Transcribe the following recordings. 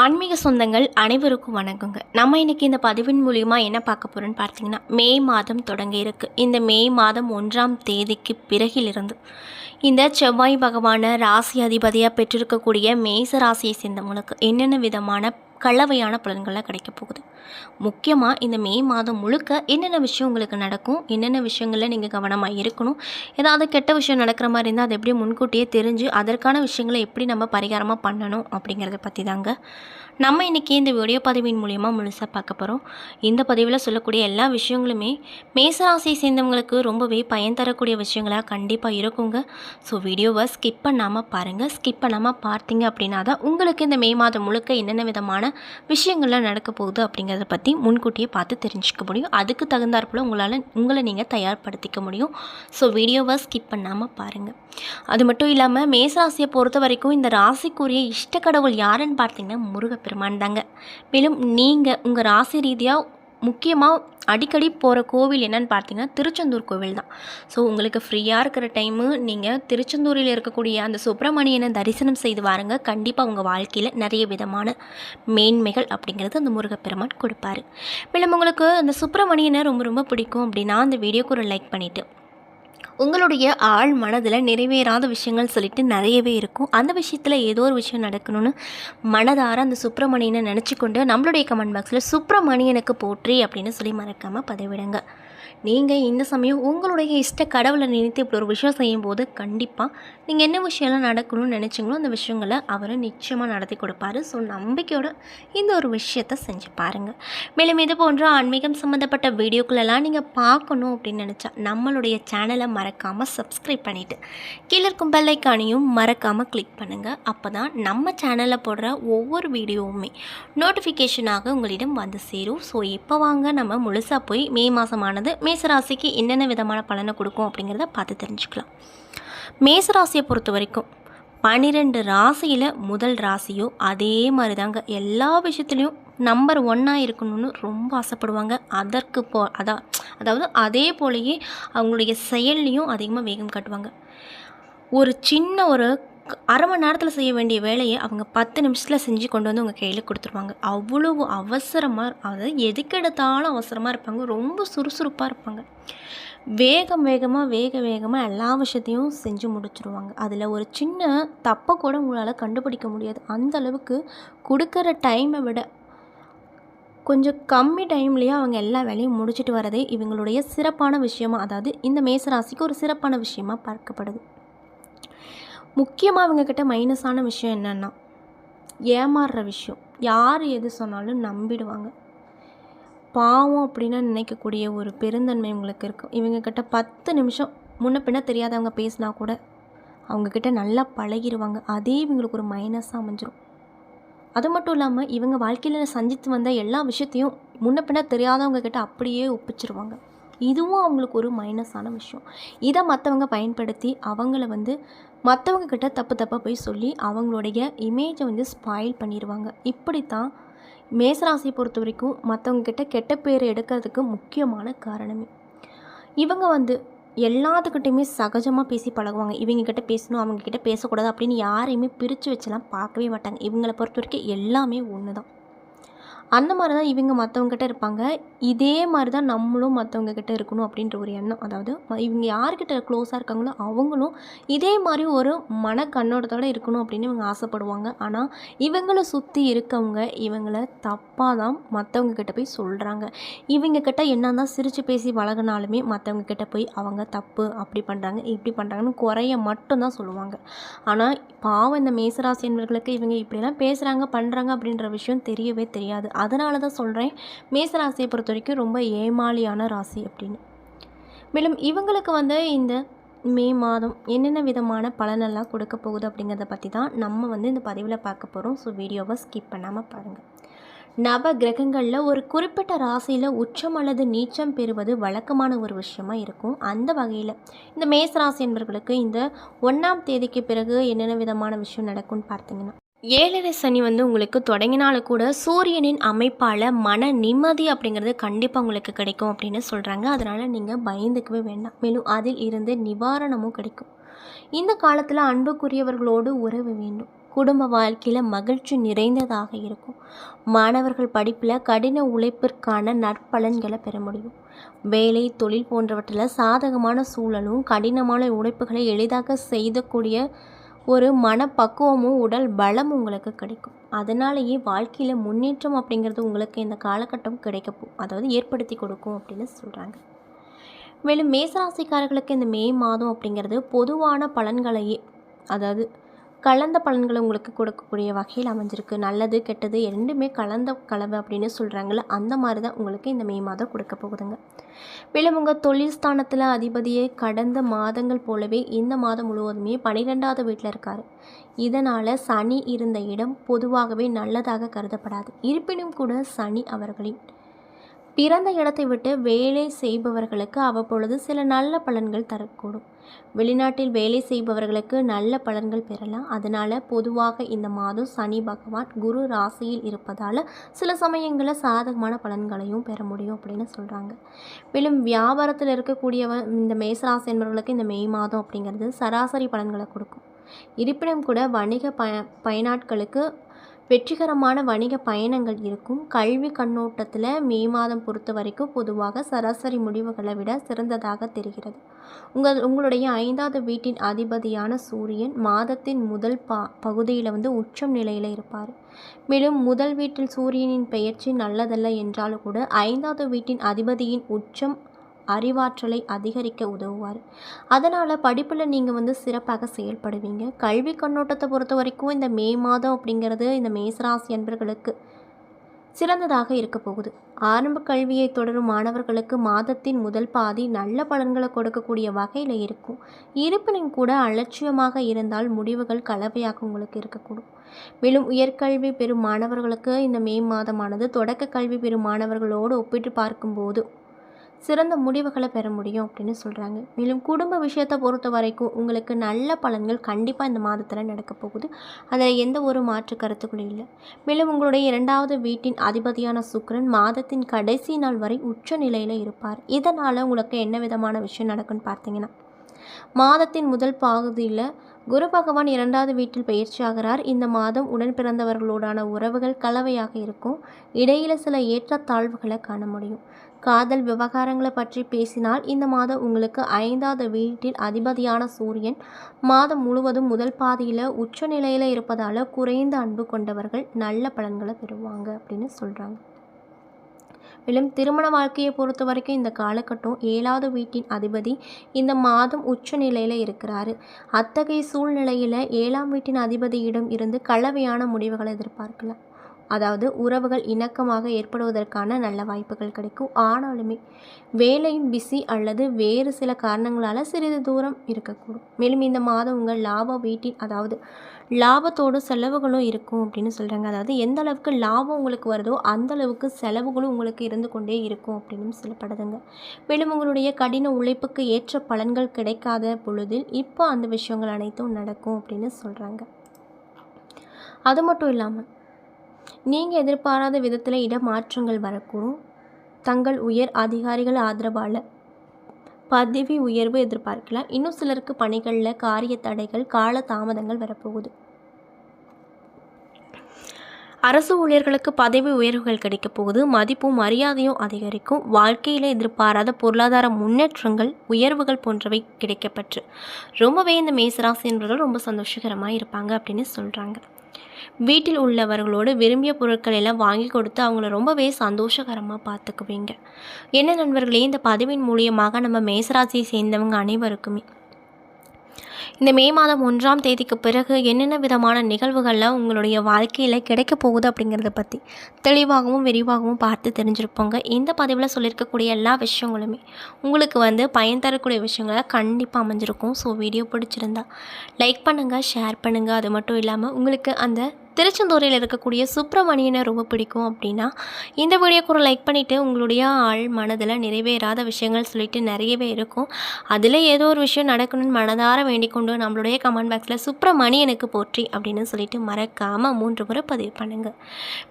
ஆன்மீக சொந்தங்கள் அனைவருக்கும் வணக்கங்க. நம்ம இன்னைக்கு இந்த பதிவின் மூலிமா என்ன பார்க்க போகிறோன்னு பார்த்தீங்கன்னா மே மாதம் தொடங்க இருக்கு. இந்த மே மாதம் ஒன்றாம் தேதிக்கு பிறகிலிருந்து இந்த செவ்வாய் பகவான ராசி அதிபதியாக பெற்றிருக்கக்கூடிய மேச ராசியை சேர்ந்தவங்களுக்கு என்னென்ன விதமான கலவையான பலன்கள்லாம் கிடைக்க போகுது? முக்கியமாக இந்த மே மாதம் முழுக்க என்னென்ன விஷயம் உங்களுக்கு நடக்கும்? என்னென்ன விஷயங்களில் நீங்கள் கவனமாக இருக்கணும்? ஏதாவது கெட்ட விஷயம் நடக்கிற மாதிரி இருந்தால் அதை எப்படி முன்கூட்டியே தெரிஞ்சு அதற்கான விஷயங்களை எப்படி நம்ம பரிகாரமாக பண்ணணும் அப்படிங்கிறத பற்றி தாங்க நம்ம இன்றைக்கி இந்த வீடியோ பதிவின் மூலிமா முழுசாக பார்க்க போகிறோம் இந்த பதிவில் சொல்லக்கூடிய எல்லா விஷயங்களுமே மேசராசியை சேர்ந்தவங்களுக்கு ரொம்பவே பயன் தரக்கூடிய விஷயங்களாக கண்டிப்பாக இருக்குங்க. ஸோ வீடியோவை ஸ்கிப் பண்ணாமல் பாருங்கள் ஸ்கிப் பண்ணாமல் பார்த்தீங்க அப்படின்னா தான் உங்களுக்கு இந்த மே மாதம் முழுக்க என்னென்ன விதமான விஷயங்கள்லாம் நடக்க போகுது அப்படிங்கிறத பற்றி முன்கூட்டியே பார்த்து தெரிஞ்சுக்க முடியும். அதுக்கு தகுந்தாற்போல் உங்களால் உங்களை நீங்கள் தயார்படுத்திக்க முடியும். ஸோ வீடியோவை ஸ்கிப் பண்ணாமல் பாருங்கள் அது மட்டும் இல்லாமல் மேசராசியை பொறுத்த வரைக்கும் இந்த ராசிக்குரிய இஷ்ட கடவுள் யாருன்னு பார்த்தீங்கன்னா முருகப்பெருமான் தாங்க. மேலும் நீங்கள் உங்கள் ராசி ரீதியாக முக்கியமாக அடிக்கடி போகிற கோவில் என்னன்னு பார்த்தீங்கன்னா திருச்செந்தூர் கோவில் தான். ஸோ உங்களுக்கு ஃப்ரீயாக இருக்கிற டைமு நீங்கள் திருச்செந்தூரில் இருக்கக்கூடிய அந்த சுப்பிரமணியனை தரிசனம் செய்து வாருங்க. கண்டிப்பாக உங்கள் வாழ்க்கையில் நிறைய விதமான மேன்மைகள் அப்படிங்கிறது அந்த முருகப்பெருமான் கொடுப்பாரு. மேலும் உங்களுக்கு அந்த சுப்பிரமணியனை ரொம்ப ரொம்ப பிடிக்கும் அப்படின்னா அந்த வீடியோக்கு ஒரு லைக் பண்ணிவிட்டு உங்களுடைய ஆள் மனதில் நிறைவேறாத விஷயங்கள் சொல்லிட்டு நிறையவே இருக்கும். அந்த விஷயத்தில் ஏதோ ஒரு விஷயம் நடக்கணும்னு மனதார அந்த சுப்பிரமணியனை நினச்சிக்கொண்டு நம்மளுடைய கமெண்ட் பாக்ஸில் சுப்பிரமணியனுக்கு போற்றி அப்படின்னு சொல்லி மறக்காமல் பதிவிடுங்க. நீங்கள் இந்த சமயம் உங்களுடைய இஷ்ட கடவுளை நினைத்து இப்படி ஒரு விஷயம் செய்யும்போது கண்டிப்பாக நீங்கள் என்ன விஷயம்லாம் நடக்கணும்னு நினச்சிங்களோ அந்த விஷயங்களை அவர் நிச்சயமாக நடத்தி கொடுப்பாரு. ஸோ நம்பிக்கையோட இந்த ஒரு விஷயத்தை செஞ்சு பாருங்கள் மேலும் இது போன்ற ஆன்மீகம் சம்மந்தப்பட்ட வீடியோக்களெல்லாம் நீங்கள் பார்க்கணும் அப்படின்னு நினச்சா நம்மளுடைய சேனலை மறக்காமல் சப்ஸ்கிரைப் பண்ணிவிட்டு கீழே இருக்கும் பெல்லைக்கானையும் மறக்காமல் கிளிக் பண்ணுங்கள் அப்போ தான் நம்ம சேனலில் போடுற ஒவ்வொரு வீடியோவுமே நோட்டிஃபிகேஷனாக உங்களிடம் வந்து சேரும். ஸோ இப்போ வாங்க நம்ம முழுசாக போய் மே மாதமானது மே மேசராசிக்கு என்னென்ன விதமான பலனை கொடுக்கும் அப்படிங்கிறத பார்த்து தெரிஞ்சுக்கலாம். மேசராசியை பொறுத்த வரைக்கும் பன்னிரெண்டு ராசியில் முதல் ராசியோ அதே மாதிரி தாங்க எல்லா விஷயத்துலேயும் நம்பர் ஒன்னாக இருக்கணும்னு ரொம்ப ஆசைப்படுவாங்க. அதற்கு போ அதான் அதாவது அதே போலயே அவங்களுடைய செயல்லையும் அதிகமாக வேகம் காட்டுவாங்க. ஒரு சின்ன ஒரு அரை மணி நேரத்தில் செய்ய வேண்டிய வேலையை அவங்க பத்து நிமிஷத்தில் செஞ்சு கொண்டு வந்து உங்கள் கையில் கொடுத்துருவாங்க. அவ்வளவு அவசரமாக அதாவது எதுக்கெடுத்தாலும் அவசரமாக இருப்பாங்க. ரொம்ப சுறுசுறுப்பாக இருப்பாங்க. வேகம் வேகமாக வேக வேகமாக எல்லா விஷயத்தையும் செஞ்சு முடிச்சுருவாங்க. அதில் ஒரு சின்ன தப்பை கூட உங்களால் கண்டுபிடிக்க முடியாது. அந்த அளவுக்கு கொடுக்குற டைமை விட கொஞ்சம் கம்மி டைம்லேயே அவங்க எல்லா வேலையும் முடிச்சிட்டு வரதே இவங்களுடைய சிறப்பான விஷயமா அதாவது இந்த மேசராசிக்கு ஒரு சிறப்பான விஷயமாக பார்க்கப்படுது. முக்கியமாக இவங்கக்கிட்ட மைனஸான விஷயம் என்னென்னா ஏமாறுற விஷயம். யார் எது சொன்னாலும் நம்பிடுவாங்க. பாவம் அப்படின்னு நினைக்கக்கூடிய ஒரு பெருந்தன்மை இவங்களுக்கு இருக்கும். இவங்கக்கிட்ட பத்து நிமிஷம் முன்ன பின்ன தெரியாதவங்க பேசினா கூட அவங்கக்கிட்ட நல்லா பழகிடுவாங்க அதே இவங்களுக்கு ஒரு மைனஸாக அமைஞ்சிரும். அது மட்டும் இல்லாமல் இவங்க வாழ்க்கையில் சந்தித்து வந்த எல்லா விஷயத்தையும் முன்ன பின்ன தெரியாதவங்க கிட்ட அப்படியே ஒப்பிச்சிருவாங்க. இதுவும் அவங்களுக்கு ஒரு மைனஸான விஷயம். இதை மற்றவங்க பயன்படுத்தி அவங்கள வந்து மற்றவங்க கிட்ட தப்பு தப்பாக போய் சொல்லி அவங்களுடைய இமேஜை வந்து ஸ்பாயில் பண்ணிடுவாங்க இப்படித்தான் மேசராசியை பொறுத்த வரைக்கும் மற்றவங்க கிட்ட கெட்ட பேர் எடுக்கிறதுக்கு முக்கியமான காரணமே. இவங்க வந்து எல்லாத்துக்கிட்டையுமே சகஜமாக பேசி பழகுவாங்க. இவங்க கிட்ட பேசணும் அவங்க கிட்ட பேசக்கூடாது அப்படின்னு யாரையுமே பிரித்து வச்செல்லாம் பார்க்கவே மாட்டாங்க. இவங்களை பொறுத்த வரைக்கும் எல்லாமே ஒன்று தான் அந்த மாதிரி தான் இவங்க மற்றவங்ககிட்ட இருப்பாங்க. இதே மாதிரி தான் நம்மளும் மற்றவங்கக்கிட்ட இருக்கணும் அப்படின்ற ஒரு எண்ணம். அதாவது இவங்க யார்கிட்ட க்ளோஸாக இருக்காங்களோ அவங்களும் இதே மாதிரி ஒரு மன கண்ணோட்டத்தோடு இருக்கணும் அப்படின்னு இவங்க ஆசைப்படுவாங்க. ஆனால் இவங்களை சுற்றி இருக்கவங்க இவங்கள தப்பாக தான் மற்றவங்கக்கிட்ட போய் சொல்கிறாங்க இவங்கக்கிட்ட என்ன தான் சிரித்து பேசி பழகினாலுமே மற்றவங்கக்கிட்ட போய் அவங்க தப்பு அப்படி பண்ணுறாங்க இப்படி பண்ணுறாங்கன்னு குறைய மட்டும்தான் சொல்லுவாங்க. ஆனால் பாவம் இந்த மேசராசி என்பர்களுக்கு இவங்க இப்படிலாம் பேசுகிறாங்க பண்ணுறாங்க அப்படின்ற விஷயம் தெரியவே தெரியாது. அதனால தான் சொல்கிறேன் மேசராசியை பொறுத்த வரைக்கும் ரொம்ப ஏமாளியான ராசி அப்படின்னு. மேலும் இவங்களுக்கு வந்து இந்த மே மாதம் என்னென்ன விதமான பலனெல்லாம் கொடுக்க போகுது அப்படிங்கிறத பற்றி தான் நம்ம வந்து இந்த பதிவில் பார்க்க போகிறோம் ஸோ வீடியோவை ஸ்கிப் பண்ணாமல் பாருங்கள் நவ கிரகங்களில் ஒரு குறிப்பிட்ட ராசியில் உச்சம் அல்லது நீச்சம் பெறுவது வழக்கமான ஒரு விஷயமா இருக்கும். அந்த வகையில் இந்த மேச ராசி என்பவர்களுக்கு இந்த ஒன்றாம் தேதிக்கு பிறகு என்னென்ன விதமான விஷயம் நடக்கும்னு பார்த்தீங்கன்னா ஏழரை சனி வந்து உங்களுக்கு தொடங்கினால கூட சூரியனின் அமைப்பால் மன நிம்மதி அப்படிங்கிறது கண்டிப்பாக உங்களுக்கு கிடைக்கும் அப்படின்னு சொல்கிறாங்க அதனால் நீங்கள் பயந்துக்கவே வேண்டாம். மேலும் அதில் இருந்து நிவாரணமும் கிடைக்கும். இந்த காலத்தில் அன்புக்குரியவர்களோடு உறவு வேண்டும். குடும்ப வாழ்க்கையில் மகிழ்ச்சி நிறைந்ததாக இருக்கும். மாணவர்கள் படிப்பில் கடின உழைப்பிற்கான நற்பலன்களை பெற முடியும். வேலை தொழில் போன்றவற்றில் சாதகமான சூழலும் கடினமான உழைப்புகளை எளிதாக செய்யக்கூடிய ஒரு மனப்பக்குவமும் உடல் பலம் உங்களுக்கு கிடைக்கும். அதனாலேயே வாழ்க்கையில் முன்னேற்றம் அப்படிங்கிறது உங்களுக்கு இந்த காலகட்டம் கிடைக்கப்போ அதாவது ஏற்படுத்தி கொடுக்கும் அப்படின்னு சொல்கிறாங்க மேலும் மேசராசிக்காரர்களுக்கு இந்த மே மாதம் அப்படிங்கிறது பொதுவான பலன்களையே அதாவது கலந்த பலன்களை உங்களுக்கு கொடுக்கக்கூடிய வகையில் அமைஞ்சிருக்கு. நல்லது கெட்டது ரெண்டுமே கலந்த கலவை அப்படின்னு சொல்கிறாங்கல்ல அந்த மாதிரி தான் உங்களுக்கு இந்த மே மாதம் கொடுக்க போகுதுங்க. மேலும் உங்கள் தொழில் ஸ்தானத்தில் அதிபதியை கடந்த மாதங்கள் போலவே இந்த மாதம் முழுவதுமே பனிரெண்டாவது வீட்டில் இருக்கார். இதனால் சனி இருந்த இடம் பொதுவாகவே நல்லதாக கருதப்படாது. இருப்பினும் கூட சனி அவர்களின் பிறந்த இடத்தை விட்டு வேலை செய்பவர்களுக்கு அவ்வப்பொழுது சில நல்ல பலன்கள் தரக்கூடும். வெளிநாட்டில் வேலை செய்பவர்களுக்கு நல்ல பலன்கள் பெறலாம். அதனால் பொதுவாக இந்த மாதம் சனி பகவான் குரு ராசியில் இருப்பதால் சில சமயங்களில் சாதகமான பலன்களையும் பெற முடியும் அப்படின்னு சொல்கிறாங்க மேலும் வியாபாரத்தில் இருக்கக்கூடியவன் இந்த மேசராசி என்பவர்களுக்கு இந்த மே மாதம் அப்படிங்கிறது சராசரி பலன்களை கொடுக்கும். இருப்பினும் கூட வணிக ப பயனாட்களுக்கு வெற்றிகரமான வணிக பயணங்கள் இருக்கும். கல்வி கண்ணோட்டத்தில் மே மாதம் பொறுத்த வரைக்கும் பொதுவாக சராசரி முடிவுகளை விட சிறந்ததாக தெரிகிறது. உங்கள் உங்களுடைய ஐந்தாவது வீட்டின் அதிபதியான சூரியன் மாதத்தின் முதல் பா பகுதியில் வந்து உச்சம் நிலையில் இருப்பார். மேலும் முதல் வீட்டில் சூரியனின் பெயர்ச்சி நல்லதல்ல என்றாலும் கூட ஐந்தாவது வீட்டின் அதிபதியின் உச்சம் அறிவாற்றலை அதிகரிக்க உதவுவார். அதனால் படிப்பில் நீங்கள் வந்து சிறப்பாக செயல்படுவீங்க. கல்வி கண்ணோட்டத்தை பொறுத்த வரைக்கும் இந்த மே மாதம் அப்படிங்கிறது இந்த மேசராசி அன்பர்களுக்கு சிறந்ததாக இருக்க போகுது. ஆரம்ப கல்வியை தொடரும் மாணவர்களுக்கு மாதத்தின் முதல் பாதி நல்ல பலன்களை கொடுக்கக்கூடிய வகையில் இருக்கும். இருப்பினும் கூட அலட்சியமாக இருந்தால் முடிவுகள் கலவையாக உங்களுக்கு இருக்கக்கூடும். மேலும் உயர்கல்வி பெறும் மாணவர்களுக்கு இந்த மே மாதமானது தொடக்க கல்வி பெறும் மாணவர்களோடு ஒப்பிட்டு பார்க்கும்போது சிறந்த முடிவுகளை பெற முடியும் அப்படின்னு சொல்கிறாங்க மேலும் குடும்ப விஷயத்தை பொறுத்த வரைக்கும் உங்களுக்கு நல்ல பலன்கள் கண்டிப்பாக இந்த மாதத்தில் நடக்க போகுது. அதில் எந்த ஒரு மாற்று கருத்துக்களும் இல்லை. மேலும் உங்களுடைய இரண்டாவது வீட்டின் அதிபதியான சுக்கரன் மாதத்தின் கடைசி நாள் வரை உச்ச நிலையில் இருப்பார். இதனால் உங்களுக்கு என்ன விதமான விஷயம் நடக்குன்னு பார்த்தீங்கன்னா மாதத்தின் முதல் பகுதியில் குரு பகவான் இரண்டாவது வீட்டில் பயிற்சியாகிறார் இந்த மாதம் உடன் பிறந்தவர்களோடான உறவுகள் கலவையாக இருக்கும். இடையில் சில ஏற்றத்தாழ்வுகளை காண முடியும். காதல் விவகாரங்களை பற்றி பேசினால் இந்த மாதம் உங்களுக்கு ஐந்தாவது வீட்டில் அதிபதியான சூரியன். மாதம் முழுவதும் முதல் பாதியில் உச்ச நிலையில் இருப்பதால் குறைந்த அன்பு கொண்டவர்கள் நல்ல பலன்களை பெறுவாங்க அப்படின்னு சொல்கிறாங்க மேலும் திருமண வாழ்க்கையை பொறுத்த வரைக்கும் இந்த காலகட்டம் ஏழாவது வீட்டின் அதிபதி இந்த மாதம் உச்ச நிலையில் இருக்கிறாரு. அத்தகைய சூழ்நிலையில் ஏழாம் வீட்டின் அதிபதியிடம் இருந்து கலவையான முடிவுகளை எதிர்பார்க்கலாம். அதாவது உறவுகள் இணக்கமாக ஏற்படுவதற்கான நல்ல வாய்ப்புகள் கிடைக்கும். ஆனாலுமே வேலையின் பிஸி அல்லது வேறு சில காரணங்களால் சிறிது தூரம் இருக்கக்கூடும். மேலும் இந்த மாதம் உங்கள் லாப வீட்டில் அதாவது லாபத்தோடு செலவுகளும் இருக்கும் அப்படின்னு சொல்கிறாங்க அதாவது எந்த அளவுக்கு லாபம் உங்களுக்கு வருதோ அந்த அளவுக்கு செலவுகளும் உங்களுக்கு இருந்து கொண்டே இருக்கும் அப்படின்னு சொல்லப்படுதுங்க. மேலும் உங்களுடைய கடின உழைப்புக்கு ஏற்ற பலன்கள் கிடைக்காத பொழுதில் இப்போ அந்த விஷயங்கள் அனைத்தும் நடக்கும் அப்படின்னு சொல்கிறாங்க அது மட்டும் இல்லாமல் நீங்கள் எதிர்பாராத விதத்தில் இடமாற்றங்கள் வரக்கூடும். தங்கள் உயர் அதிகாரிகள் ஆதரவால் பதவி உயர்வு எதிர்பார்க்கலாம். இன்னும் சிலருக்கு பணிகளில் காரிய தடைகள் கால தாமதங்கள் வரப்போகுது. அரசு ஊழியர்களுக்கு பதவி உயர்வுகள் கிடைக்கப் போகுது. மதிப்பும் மரியாதையும் அதிகரிக்கும். வாழ்க்கையில் எதிர்பாராத பொருளாதார முன்னேற்றங்கள் உயர்வுகள் போன்றவை கிடைக்கப்பற்று ரொம்பவே இந்த மேசராசி என்பவர்கள் ரொம்ப சந்தோஷகரமாக இருப்பாங்க அப்படின்னு சொல்கிறாங்க வீட்டில் உள்ளவர்களோடு விரும்பிய பொருட்கள் எல்லாம் வாங்கி கொடுத்து அவங்கள ரொம்பவே சந்தோஷகரமாக பார்த்துக்குவீங்க. என்ன நண்பர்களே இந்த பதிவின் மூலியமாக நம்ம மேசராசியை சேர்ந்தவங்க அனைவருக்குமே. இந்த மே மாதம் ஒன்றாம் தேதிக்கு பிறகு என்னென்ன விதமான நிகழ்வுகள்லாம் உங்களுடைய வாழ்க்கையில் கிடைக்க போகுது அப்படிங்கிறத பற்றி தெளிவாகவும் விரிவாகவும் பார்த்து தெரிஞ்சிருப்போங்க. இந்த பதிவில் சொல்லியிருக்கக்கூடிய எல்லா விஷயங்களுமே உங்களுக்கு வந்து பயன் தரக்கூடிய விஷயங்களை கண்டிப்பாக அமைஞ்சிருக்கும். ஸோ வீடியோ பிடிச்சிருந்தா லைக் பண்ணுங்கள் ஷேர் பண்ணுங்கள் அது மட்டும் இல்லாமல் உங்களுக்கு அந்த திருச்செந்தூரில் இருக்கக்கூடிய சுப்பிரமணியனை ரொம்ப பிடிக்கும் அப்படின்னா இந்த வீடியோக்கு ஒரு லைக் பண்ணிவிட்டு உங்களுடைய ஆள் மனதில் நிறைவேறாத விஷயங்கள் சொல்லிட்டு நிறையவே இருக்கும். அதில் ஏதோ ஒரு விஷயம் நடக்கணும்னு மனதார வேண்டிக் கொண்டு நம்மளுடைய கமெண்ட் பாக்ஸில் சுப்பிரமணியனுக்கு போற்றி அப்படின்னு சொல்லிட்டு மறக்காமல் மூன்று முறை பதிவு பண்ணுங்கள்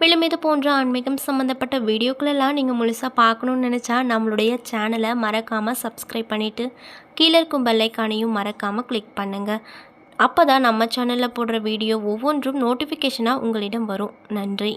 மேலும் இது போன்ற ஆன்மீகம் சம்மந்தப்பட்ட வீடியோக்களெல்லாம் நீங்கள் முழுசாக பார்க்கணுன்னு நினச்சா நம்மளுடைய சேனலை மறக்காமல் சப்ஸ்கிரைப் பண்ணிவிட்டு கீழே இருக்கும் பெல்லைக்கானையும் மறக்காமல் கிளிக் பண்ணுங்கள் அப்போ தான் நம்ம சேனலில் போடுற வீடியோ ஒவ்வொன்றும் நோட்டிஃபிகேஷனாக உங்களிடம் வரும். நன்றி.